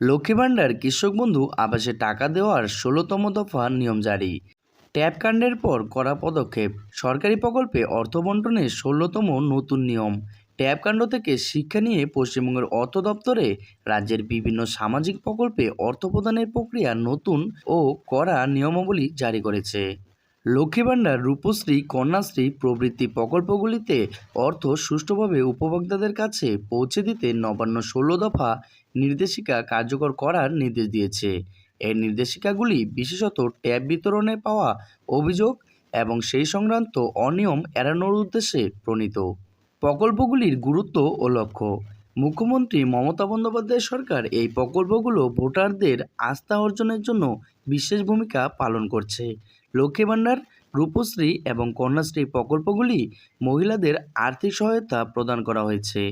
লক্ষ্মী ভাণ্ডার কৃষক বন্ধু আবাসে টাকা দেওয়ার ষোলোতম দফা নিয়ম জারি। ট্যাব কাণ্ডের পর করা পদক্ষেপ, সরকারি প্রকল্পে অর্থ বন্টনের ষোলোতম নতুন নিয়ম। ট্যাব কাণ্ড থেকে শিক্ষা নিয়ে পশ্চিমবঙ্গের অর্থ দপ্তরে রাজ্যের বিভিন্ন সামাজিক প্রকল্পে অর্থ প্রদানের প্রক্রিয়া নতুন ও কড়া নিয়মাবলী জারি করেছে। লক্ষ্মী ভাণ্ডার রূপশ্রী, কন্যাশ্রী প্রভৃতি প্রকল্পগুলিতে অর্থ সুষ্ঠুভাবে উপভোক্তাদের কাছে পৌঁছে দিতে নবান্ন ষোলো দফা নির্দেশিকা কার্যকর করার নির্দেশ দিয়েছে। এই নির্দেশিকাগুলি বিশেষত ট্যাব বিতরণে পাওয়া অভিযোগ এবং সেই সংক্রান্ত অনিয়ম এড়ানোর উদ্দেশ্যে প্রণীত। প্রকল্পগুলির গুরুত্ব ও লক্ষ্য। মুখ্যমন্ত্রী মমতা বন্দ্যোপাধ্যায় সরকার এই প্রকল্পগুলো ভোটারদের আস্থা অর্জনের জন্য বিশেষ ভূমিকা পালন করছে। লক্ষ্মী ভাণ্ডার রূপশ্রী এবং কন্যাশ্রী প্রকল্পগুলি মহিলাদের আর্থিক সহায়তা প্রদান করা হয়েছে।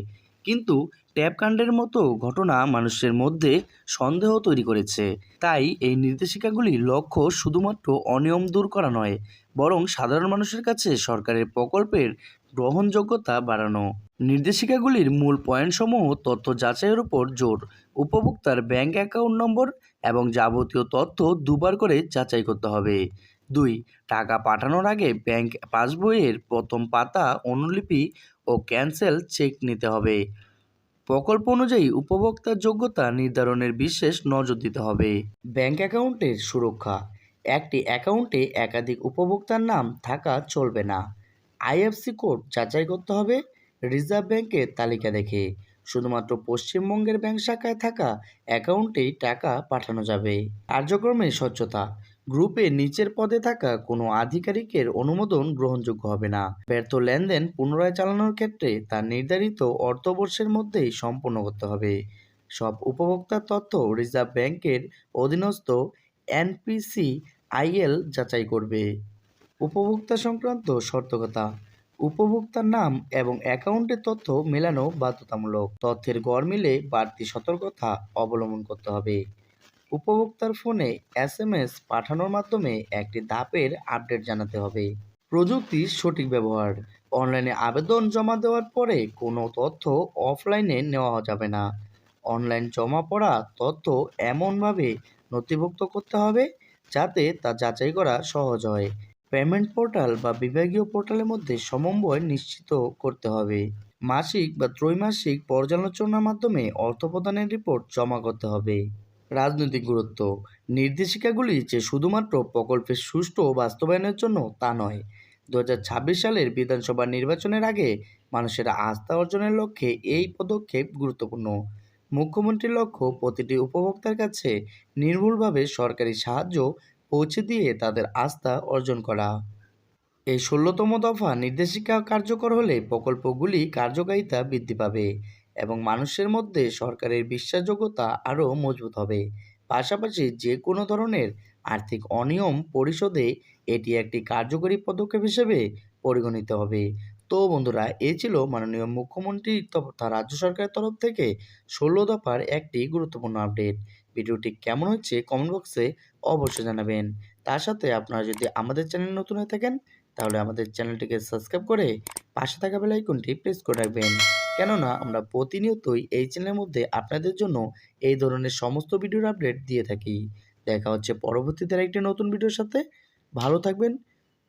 কিন্তু ট্যাব কাণ্ডের মতো ঘটনা মানুষের মধ্যে সন্দেহ তৈরি করেছে। তাই এই নির্দেশিকাগুলির লক্ষ্য শুধুমাত্র অনিয়ম দূর করা নয়, বরং সাধারণ মানুষের কাছে সরকারের প্রকল্পের গ্রহণযোগ্যতা বাড়ানো। নির্দেশিকাগুলির মূল পয়েন্টসমূহ তথ্য যাচাইয়ের উপর জোর। উপভোক্তার ব্যাংক অ্যাকাউন্ট নম্বর এবং যাবতীয় তথ্য দুবার করে যাচাই করতে হবে। দুই, টাকা পাঠানোর আগে ব্যাংক পাসবইয়ের প্রথম পাতা, অনুলিপি ও ক্যান্সেল চেক নিতে হবে। প্রকল্প অনুযায়ী উপভোক্তার যোগ্যতা নির্ধারণের বিশেষ নজর দিতে হবে। ব্যাংক অ্যাকাউন্টের সুরক্ষা। একটি অ্যাকাউন্টে একাধিক উপভোক্তার নাম থাকা চলবে না। আইএফসি কোড যাচাই করতে হবে, রিজার্ভ ব্যাংকের তালিকা দেখে। শুধুমাত্র পশ্চিমবঙ্গের ব্যাংক শাখায় থাকা অ্যাকাউন্টেই টাকা পাঠানো যাবে। কার্যক্রমে স্বচ্ছতা। গ্রুপে নিচের পদে থাকা কোনো আধিকারিকের অনুমোদন গ্রহণযোগ্য হবে না। ব্যর্থ লেনদেন পুনরায় চালানোর ক্ষেত্রে তার নির্ধারিত অর্থবর্ষের মধ্যেই সম্পন্ন করতে হবে। সব উপভোক্তার তথ্য রিজার্ভ ব্যাংকের অধীনস্থ এনপিসি আইএল যাচাই করবে। উপভোক্তা সংক্রান্ত সতর্কতা। উপভোক্তার নাম এবং অ্যাকাউন্টের তথ্য মেলানো বাধ্যতামূলক। তথ্যের গড় মিলে বাড়তি সতর্কতা অবলম্বন করতে হবে। উপভোক্তার ফোনে এস এম এস পাঠানোর মাধ্যমে একটি ধাপের আপডেট জানাতে হবে। প্রযুক্তির সঠিক ব্যবহার। অনলাইনে আবেদন জমা দেওয়ার পরে কোনো তথ্য অফলাইনে নেওয়া যাবে না। অনলাইন জমা পড়া তথ্য এমনভাবে নথিভুক্ত করতে হবে যাতে তা যাচাই করা সহজ হয়। পেমেন্ট পোর্টাল বা বিভাগীয় পোর্টালের মধ্যে সমন্বয় নিশ্চিত করতে হবে। মাসিক বা ত্রৈমাসিক পর্যালোচনার মাধ্যমে অর্থ প্রদানের রিপোর্ট জমা করতে হবে। রাজনৈতিক গুরুত্ব। নির্দেশিকাগুলি যে শুধুমাত্র প্রকল্পের সুষ্ঠু বাস্তবায়নের জন্য তা নয়। দু সালের বিধানসভা নির্বাচনের আগে মানুষের আস্থা অর্জনের লক্ষ্যে এই পদক্ষেপ গুরুত্বপূর্ণ। মুখ্যমন্ত্রীর লক্ষ্য প্রতিটি উপভোক্তার কাছে নির্ভুলভাবে সরকারি সাহায্য পৌঁছে দিয়ে তাদের আস্থা অর্জন করা। এই ষোলোতম দফা নির্দেশিকা কার্যকর হলে প্রকল্পগুলি কার্যকারিতা বৃদ্ধি পাবে। এবং মানুষের মধ্যে সরকারের বিশ্বাসযোগ্যতা আরও মজবুত হবে। পাশাপাশি যে কোনো ধরনের আর্থিক অনিয়ম পরিশোধে এটি একটি কার্যকরী পদক্ষেপ হিসেবে পরিগণিত হবে। তো বন্ধুরা এই ছিল মাননীয় মুখ্যমন্ত্রী তথা রাজ্য সরকারের তরফ থেকে ষোলো দফার একটি গুরুত্বপূর্ণ আপডেট। ভিডিওটি কেমন হচ্ছে কমেন্ট বক্সে অবশ্যই জানাবেন। তার সাথে আপনারা যদি আমাদের চ্যানেল নতুন হয়ে থাকেন, তাহলে আমাদের চ্যানেলটিকে সাবস্ক্রাইব করে পাশে থাকা বেল আইকনটি প্রেস করে রাখবেন। কেননা আমরা প্রতিনিয়তই এই চ্যানেলের মধ্যে আপনাদের জন্য এই ধরনের সমস্ত ভিডিওর আপডেট দিয়ে থাকি। দেখা হচ্ছে পরবর্তীতে একটি নতুন ভিডিওর সাথে। ভালো থাকবেন,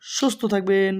সুস্থ থাকবেন।